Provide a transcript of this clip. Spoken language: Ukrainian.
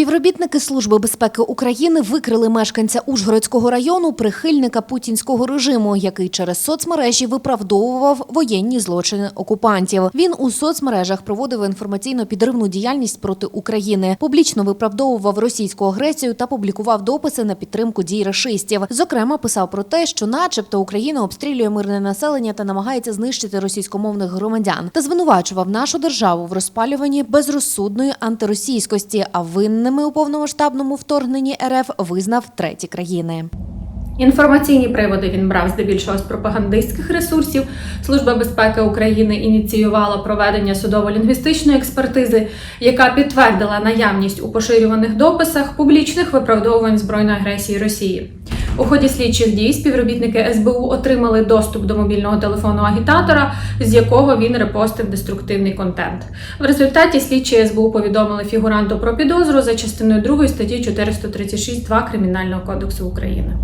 Співробітники Служби безпеки України викрили мешканця Ужгородського району, прихильника путінського режиму, який через соцмережі виправдовував воєнні злочини окупантів. Він у соцмережах проводив інформаційно-підривну діяльність проти України, публічно виправдовував російську агресію та публікував дописи на підтримку дій рашистів. Зокрема, писав про те, що, начебто, Україна обстрілює мирне населення та намагається знищити російськомовних громадян, та звинувачував нашу державу в розпалюванні безрозсудної антиросійськості. А винними у повномасштабному вторгненні РФ визнав треті країни. Інформаційні приводи він брав здебільшого з пропагандистських ресурсів. Служба безпеки України ініціювала проведення судово-лінгвістичної експертизи, яка підтвердила наявність у поширюваних дописах публічних виправдовувань збройної агресії Росії. У ході слідчих дій співробітники СБУ отримали доступ до мобільного телефону агітатора, з якого він репостив деструктивний контент. В результаті слідчі СБУ повідомили фігуранту про підозру за частиною 2 статті 436.2 Кримінального кодексу України.